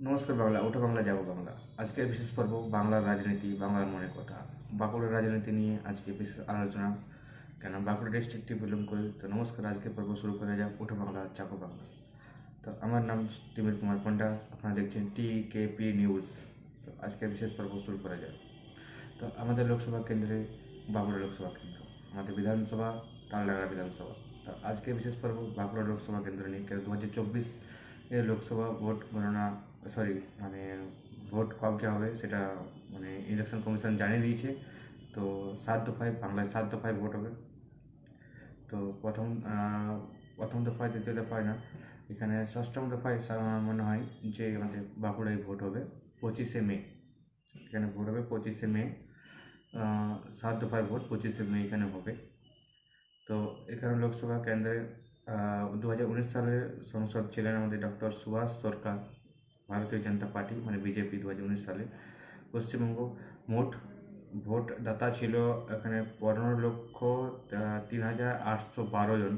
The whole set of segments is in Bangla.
নমস্কার, বাংলা ওঠো বাংলা, যাব বাংলা। আজকের বিশেষ পর্ব বাংলার রাজনীতি, বাংলার মনের কথা। বাঁকুড়ার রাজনীতি নিয়ে আজকে বিশেষ আলোচনা। কেন বাঁকুড়া ডিস্ট্রিক্টটি বিলং করি। তো নমস্কার, আজকের পর্ব শুরু করা যাক। ওঠো বাংলা, যাব বাংলা। তো আমার নাম তিমির কুমার পণ্ডা। আপনারা দেখছেন টি কে পি নিউজ তো আজকের বিশেষ পর্ব শুরু করা যাক। তো আমাদের লোকসভা কেন্দ্রে বাঁকুড়া লোকসভা কেন্দ্র। আমাদের বিধানসভা টালডাঙ্গা বিধানসভা। তো আজকে বিশেষ পর্ব বাঁকুড়া লোকসভা কেন্দ্র নিয়ে। দু হাজার চব্বিশ এর লোকসভা ভোট গণনা সরি মানে ভোট কবে হবে সেটা মানে ইলেকশন কমিশন জানিয়ে দিয়েছে। তো সাত দফায়, বাংলায় সাত দফায় ভোট হবে। তো প্রথম প্রথম দফায়, দ্বিতীয় দফায় না, এখানে ষষ্ঠম দফায় মনে হয় যে আমাদের বাঁকুড়ায় ভোট হবে পঁচিশে মে। এখানে ভোট হবে পঁচিশে মে। সাত দফায় ভোট পঁচিশে মে এখানে হবে। তো এখানে লোকসভা কেন্দ্রে দু হাজার উনিশ সালে সংসদ ছিলেন আমাদের ডক্টর সুভাষ সরকার। ভারতীয় জনতা পার্টি মানে বিজেপি দু হাজার উনিশ সালে। পশ্চিমবঙ্গ মোট ভোট দাতা ছিল এখানে পনেরো লক্ষ তিন হাজার আটশো বারো জন।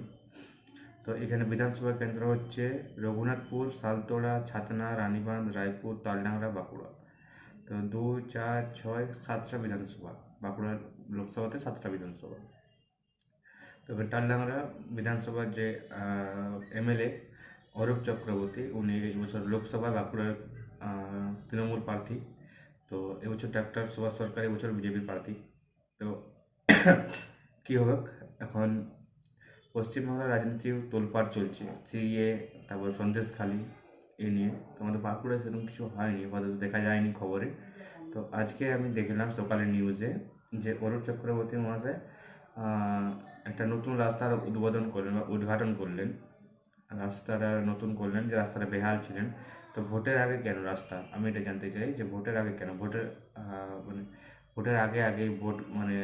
তো এখানে বিধানসভা কেন্দ্র হচ্ছে রঘুনাথপুর, সালতোড়া, ছাতনা, রানীবাঁধ, রায়পুর, তালডাংরা, বাঁকুড়া। তো দু, চার, ছয়, সাতটা বিধানসভা, বাঁকুড়া লোকসভাতে সাতটা বিধানসভা। তো এবার টালডাংরা বিধানসভার যে এমএলএ অরূপ চক্রবর্তী, উনি এবছর লোকসভা বাঁকুড়ার তৃণমূল প্রার্থী। তো এবছর ডাক্তার সুভাষ সরকার, এবছর বিজেপির প্রার্থী। তো কী হবে? এখন পশ্চিমবাংলার রাজনীতি তোলপাড় চলছে। সিএ, তারপর সন্দেশখালি এ নিয়ে। তো আমাদের বাঁকুড়ায় সেরকম কিছু হয়নি, আপাতত দেখা যায়নি খবরে। তো আজকে আমি দেখলাম সকালের নিউজে যে অরূপ চক্রবর্তী মহাশয় একটা নতুন রাস্তার উদ্বোধন করলেন বা উদ্ঘাটন করলেন। রাস্তাটা নতুন করলেন, যে রাস্তাটা বেহাল ছিলেন। তো ভোটের আগে কেন রাস্তা? আমি এটা জানতে চাই যে ভোটের আগে কেন? ভোটের মানে ভোটের আগে আগে ভোট মানে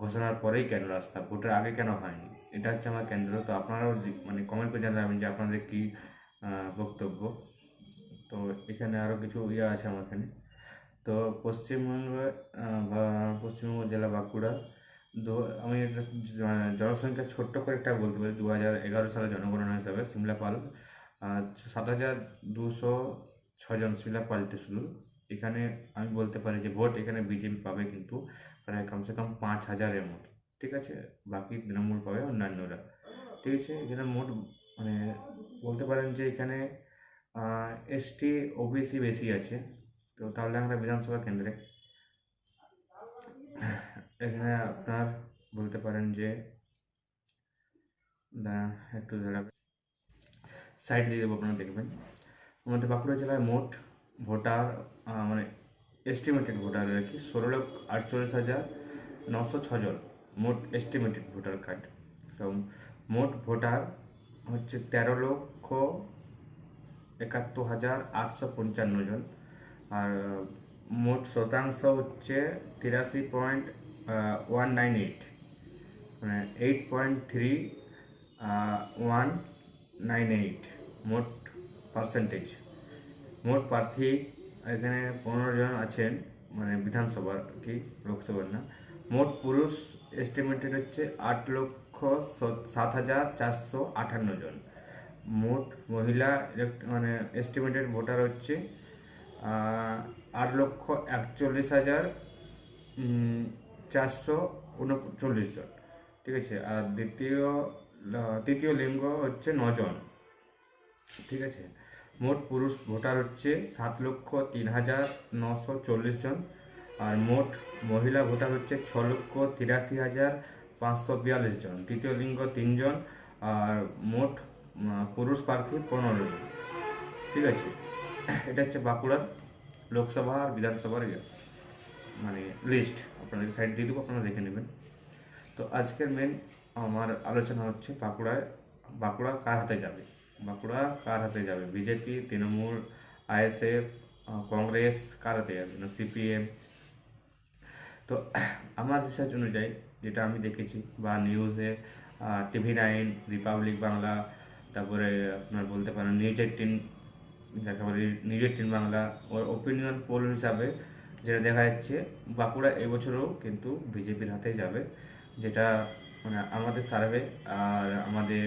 ঘোষণার পরেই কেন রাস্তা? ভোটের আগে কেন হয়নি? এটা হচ্ছে আমার কেন্দ্র। তো আপনারাও মানে কমেন্ট করে জানাবেন যে আপনাদের কী বক্তব্য। তো এখানে আরও কিছু ইয়ে আছে আমার এখানে তো পশ্চিমবঙ্গে পশ্চিমবঙ্গ জেলা বাঁকুড়া আমি জনসংখ্যা ছোট্ট করে একটা বলতে পারি দু হাজার এগারো সালের জনগণনা হিসাবে সিমলাপাল আহ, সাত হাজার দুশো ছজন শিলাপালটি শুধু এখানে আমি বলতে পারি যে ভোট এখানে বিজেপি পাবে কিন্তু প্রায় কমসে কম পাঁচ হাজারের মতো। ঠিক আছে? বাকি তৃণমূল পাবে অন্যান্যরা। ঠিক আছে? এখানে মোট মানে বলতে পারেন যে এখানে এসটি ওবিসি বেশি আছে। তো তাহলে আমরা বিধানসভা কেন্দ্রে। এখানে আপনার বলতে পারেন যে একটু দাঁড়াবে সাইড দিয়ে দেবো আপনারা, দেখবেন। আমাদের বাঁকুড়া জেলায় মোট ভোটার মানে এস্টিমেটেড ভোটার আর কি ষোলো লক্ষ আটচল্লিশ হাজার নশো ছজন মোট এস্টিমেটেড ভোটার কার্ড। তো মোট ভোটার হচ্ছে তেরো লক্ষ একাত্তর হাজার আটশো পঞ্চান্ন জন। আর মোট শতাংশ হচ্ছে তিরাশি পয়েন্ট ওয়ান নাইন এইট মানে eight point three one nine eight মোট পার্সেন্টেজ মোট প্রার্থী এখানে পনেরো জন আছেন মানে বিধানসভার কি, লোকসভার না, মোট পুরুষ এস্টিমেটেড হচ্ছে আট লক্ষ সাত হাজার চারশো আটান্ন জন, মোট মহিলা মানে এস্টিমেটেড ভোটার হচ্ছে আট লক্ষ একচল্লিশ হাজার চারশো উনচল্লিশ জন। ঠিক আছে? আর দ্বিতীয় তৃতীয় লিঙ্গ হচ্ছে নজন। ঠিক আছে? মোট পুরুষ ভোটার হচ্ছে সাত লক্ষ তিন হাজার নশো চল্লিশ জন। আর মোট মহিলা ভোটার হচ্ছে ছ লক্ষ তিরাশি হাজার পাঁচশো বিয়াল্লিশ জন। তৃতীয় লিঙ্গ তিনজন আর মোট পুরুষ প্রার্থী পনেরো জন। ঠিক আছে? এটা হচ্ছে বাঁকুড়ার লোকসভা আর বিধানসভার ইয়ে। মানে লিস্ট আপনাদের সাইড দিয়ে দেবো, আপনারা দেখে নেবেন। তো আজকের মেন আমার আলোচনা হচ্ছে বাঁকুড়ায় বাঁকুড়া কার হাতে যাবে? বাঁকুড়া কার হাতে যাবে? বিজেপি তৃণমূল আইএসএফ কংগ্রেস কার হাতে যাবে? না সিপিএম তো আমার রিসার্চ অনুযায়ী যেটা আমি দেখেছি, বা নিউজে টিভি নাইন রিপাবলিক বাংলা তারপরে আপনার বলতে পারেন নিউজ এইটিন যাকে বলে নিউজ এইটিন বাংলা ওর ওপিনিয়ন পোল হিসাবে যেটা দেখা যাচ্ছে, বাঁকুড়া এবছরও কিন্তু বিজেপির হাতে যাবে। যেটা মানে আমাদের সার্ভে আর আমাদের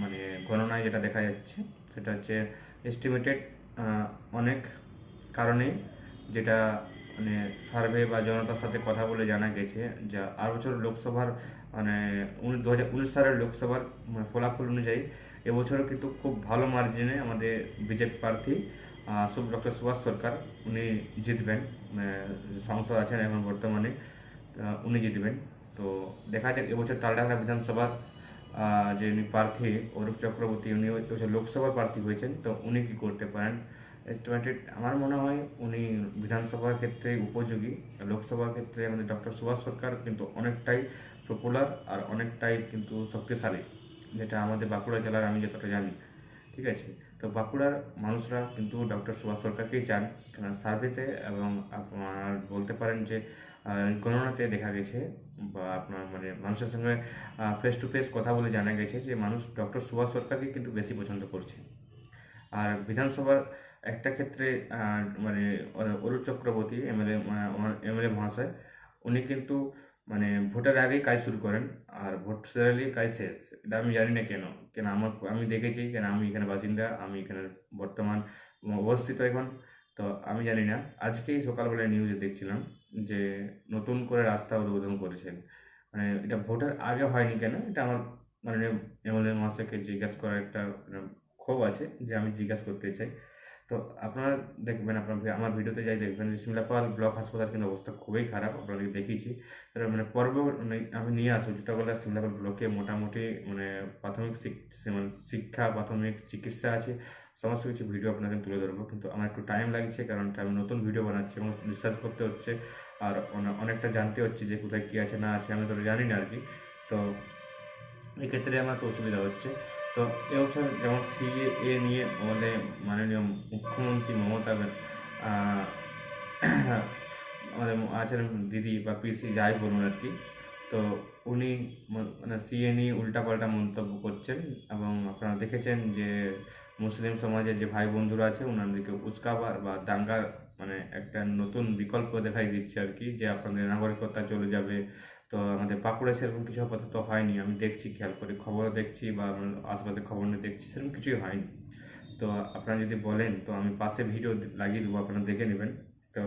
মানে গণনায় যেটা দেখা যাচ্ছে, সেটা হচ্ছে এস্টিমেটেড অনেক কারণে যেটা মানে সার্ভে বা জনতার সাথে কথা বলে জানা গেছে যা আর বছর লোকসভার মানে দু হাজার উনিশ সালের লোকসভার ফলাফল অনুযায়ী এবছরও কিন্তু খুব ভালো মার্জিনে আমাদের বিজেপি প্রার্থী ডক্টর সুভাষ সরকার, উনি জিতবেন সংসদ আছেন এখন বর্তমানে উনি জিতবেন। তো দেখা যাক, এবছর তালডাংরা বিধানসভার যে উনি প্রার্থী, অরূপ চক্রবর্তী, উনি এবছর লোকসভার প্রার্থী হয়েছেন, তো উনি কি করতে পারেন? এস্টিমেটেড আমার মনে হয় উনি বিধানসভার ক্ষেত্রে উপযোগী। লোকসভার ক্ষেত্রে আমাদের ডক্টর সুভাষ সরকার কিন্তু অনেকটাই পপুলার আর অনেকটাই কিন্তু শক্তিশালী, যেটা আমাদের বাঁকুড়া জেলার আমি যতটা জানি। ঠিক আছে? তো বাঁকুড়ার মানুষরা কিন্তু ডক্টর সুভাষ সরকারকেই চান। কারণ সার্ভেতে এবং আপনার বলতে পারেন যে গণনাতে দেখা গেছে বা আপনার মানে মানুষের সঙ্গে ফেস টু ফেস কথা বলে জানা গেছে যে, মানুষ ডক্টর সুভাষ সরকারকে কিন্তু বেশি পছন্দ করছে। আর বিধানসভার একটা ক্ষেত্রে মানে অ- অরুণ চক্রবর্তী এমএলএ এমএলএ মহাশয়, উনি কিন্তু মানে ভোটের আগেই কাজ শুরু করেন আর ভোট সেরালি কাজ শেষ। এটা আমি জানি না কেন কেন আমার আমি দেখেছি কেন আমি এখানে বাসিন্দা আমি এখানে বর্তমান অবস্থিত এখন তো আমি জানি না। আজকেই সকালবেলায় নিউজে দেখছিলাম যে নতুন করে রাস্তা উদ্বোধন করেছেন। মানে এটা ভোটের আগে হয়নি কেন? এটা আমার মানে এমএলএ মহাশয়কে জিজ্ঞাসা করার একটা মানে, ক্ষোভ আছে যে আমি জিজ্ঞাসা করতে চাই। তো আপনারা দেখবেন, আপনার আমার ভিডিওতে যাই দেখবেন যে সিমলাপাল ব্লক হাসপাতাল কিন্তু অবস্থা খুবই খারাপ, আপনাদেরকে দেখিয়েছি। মানে পর্ব মানে আমি নিয়ে আসব, ছোটোবেলা সিমলাপাল ব্লকে মোটামুটি মানে প্রাথমিক মানে শিক্ষা, প্রাথমিক চিকিৎসা আছে, সমস্ত কিছু ভিডিও আপনাদের তুলে ধরবো। কিন্তু আমার একটু টাইম লাগছে, কারণ আমি নতুন ভিডিও বানাচ্ছি এবং রিসার্চ করতে হচ্ছে আর অনেকটা জানতে হচ্ছে যে কোথায় কী আছে না আছে, আমি তো জানি না আর কি। তো এক্ষেত্রে আমার একটু অসুবিধা হচ্ছে। তো এবছর যেমন সিএ নিয়ে আমাদের মাননীয় মুখ্যমন্ত্রী মমতা আমাদের আছেন দিদি বা পিসি, যাই বলুন আর কি। তো উনি মানে সিএ নিয়ে উল্টাপাল্টা মন্তব্য করছেন এবং আপনারা দেখেছেন যে মুসলিম সমাজে যে ভাই বন্ধুরা আছে ওনাদেরকে উস্কাবার বা দাঙ্গার মানে একটা নতুন বিকল্প দেখাই দিচ্ছে আর কি, যে আপনাদের নাগরিকতা চলে যাবে তো আমাদের বাঁকুড়ায় সেরকম কিছু আপাতত হয়নি। আমি দেখছি, খেয়াল করে খবরও দেখছি বা আমার আশপাশে খবর নিয়ে দেখছি, সেরকম কিছুই হয়নি। তো আপনারা যদি বলেন, তো আমি পাশে ভিডিও লাগিয়ে দেবো, আপনারা দেখে নেবেন। তো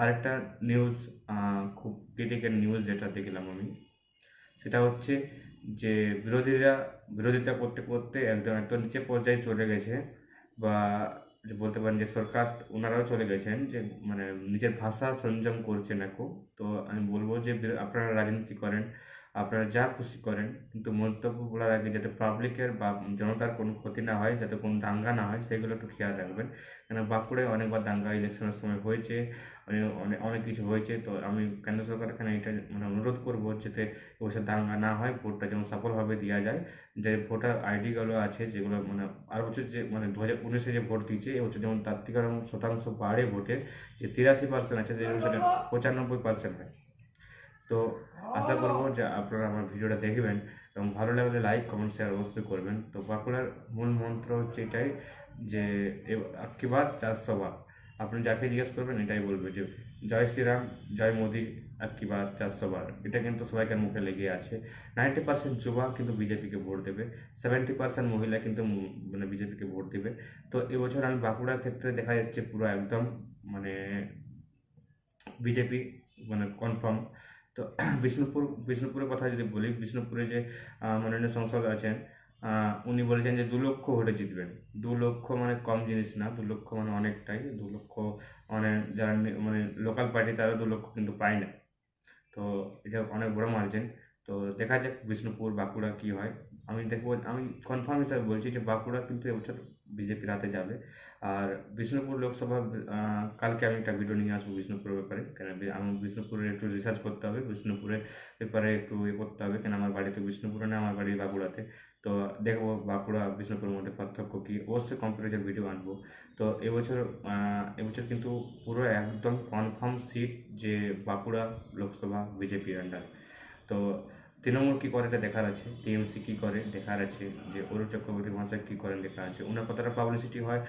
আরেকটা নিউজ খুব ক্রিটিক্যাল নিউজ যেটা দেখলাম আমি, সেটা হচ্ছে যে বিরোধীরা, বিরোধিতা করতে করতে একদম একদম নিচে পর্যায়ে চলে গেছে বা যে বলতে পারেন যে সরকার ওনারাও চলে গেছেন যে মানে নিজের ভাষা সংযম করছেন এখন। তো আমি বলব যে আপনারা রাজনীতি করেন আপনারা যা খুশি করেন, কিন্তু মন্তব্য বলার আগে যাতে পাবলিকের বা জনতার কোনো ক্ষতি না হয়, যাতে কোনো দাঙ্গা না হয়, সেগুলো একটু খেয়াল রাখবেন। কেন বাঁকুড়ায় অনেকবার দাঙ্গা ইলেকশনের সময় হয়েছে অনেক অনেক কিছু হয়েছে। তো আমি কেন্দ্র সরকার এখানে এটা মানে অনুরোধ করব যাতে এবছর দাঙ্গা না হয়, ভোটটা যেমন সফলভাবে দেওয়া যায়। যে ভোটার আইডিগুলো আছে, যেগুলো মানে আর বছর যে মানে দু হাজার উনিশে যে ভোট দিচ্ছে এবছর যেমন তার থেকে শতাংশ বাড়ে ভোটের যে তিরাশি পার্সেন্ট আছে, যে পঁচানব্বই পার্সেন্ট হয়। তো আশা করব যে আপনারা আমার ভিডিওটা দেখবেন এবং ভালো লাগলে লাইক কমেন্ট শেয়ার অবশ্যই করবেন। তো বাঁকুড়ার মূল মন্ত্র হচ্ছে এটাই যে কিবার চারশো বার আপনি যাকে জিজ্ঞেস করবেন এটাই বলবে যে, জয় শ্রীরাম, জয় মোদি কিবার চারশো বার এটা কিন্তু সবাইকার মুখে লেগে আছে। নাইনটি পার্সেন্ট যুবা কিন্তু বিজেপিকে ভোট দেবে। সেভেন্টি পার্সেন্ট মহিলা কিন্তু মানে বিজেপিকে ভোট দেবে। তো এবছর আমি বাঁকুড়ার ক্ষেত্রে দেখা যাচ্ছে পুরো একদম মানে বিজেপি মানে কনফার্ম তো বিষ্ণুপুর, বিষ্ণুপুরের কথা যদি বলি, বিষ্ণুপুরে যে মাননীয় সংসদ আছেন উনি বলেছেন যে দু লক্ষ ভোটে জিতবেন। দু লক্ষ মানে কম জিনিস না, দু লক্ষ মানে অনেকটাই। দু লক্ষ মানে যারা মানে লোকাল পার্টি তারা দু লক্ষ কিন্তু পায় না। তো এটা অনেক বড় মার্জিন তো দেখা যাক বিষ্ণুপুর, বাঁকুড়া কি হয়। আমি দেখব, আমি কনফার্ম হিসাবে বলছি যে বাঁকুড়া কিন্তু এবছর বিজেপির হাতে যাবে। আর বিষ্ণুপুর লোকসভা কালকে আমি একটা ভিডিও নিয়ে আসব বিষ্ণুপুরের ব্যাপারে। কেন আমি বিষ্ণুপুরে একটু রিসার্চ করতে হবে, বিষ্ণুপুরের ব্যাপারে একটু ইয়ে করতে হবে, কেন আমার বাড়ি তো বিষ্ণুপুরে না, আমার বাড়ি বাঁকুড়াতে। তো দেখব বাঁকুড়া, বিষ্ণুপুরের মধ্যে পার্থক্য কী। অবশ্যই কম্পিউটার ভিডিও আনব। তো এবছর এবছর কিন্তু পুরো একদম কনফার্ম সিট যে বাঁকুড়া লোকসভা বিজেপির আন্ডার তো তৃণমূল কী করে এটা দেখার আছে? টিএমসি কী করে দেখার আছে? যে অরুণ চক্রবর্তী মহাশয় কী করেন দেখার আছে? ওনার কতটা পাবলিসিটি হয়?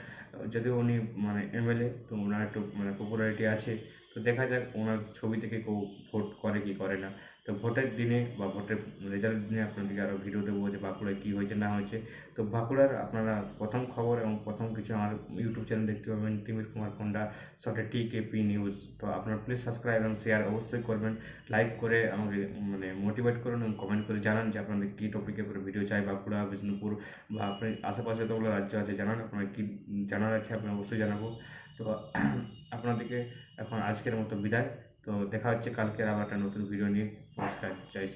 যদিও উনি মানে এমএলএ তো ওনার একটু মানে পপুলারিটি আছে। তো দেখা যাক ওনার ছবি থেকে কেউ ভোট করে কি করে না। তো ভোটের দিনে বা ভোটের রেজাল্ট দিনে আপনাদেরকে আরও ভিডিও দেবো যে বাঁকুড়ায় কী হয়েছে, না হয়েছে। তো বাঁকুড়ার আপনারা প্রথম খবর এবং প্রথম কিছু আমার ইউটিউব চ্যানেল দেখতে পাবেন, তিমির কুমার পণ্ডা শর্টে টি কেপি নিউজ তো আপনারা প্লিজ সাবস্ক্রাইব এবং শেয়ার অবশ্যই করবেন। লাইক করে আমাকে মানে মোটিভেট করুন এবং কমেন্ট করে জানান যে আপনাদের কী টপিকের উপরে ভিডিও চাই, বাঁকুড়া, বিষ্ণুপুর বা আপনি আশেপাশে যতগুলো রাজ্য আছে, জানান। আপনার কী জানার আছে আপনি অবশ্যই জানাব। তো আপনাদেরকে এখন আজকের মতো বিদায়। তো দেখা হচ্ছে কালকের আবার একটা নতুন ভিডিও নিয়ে। নমস্কার শ্রী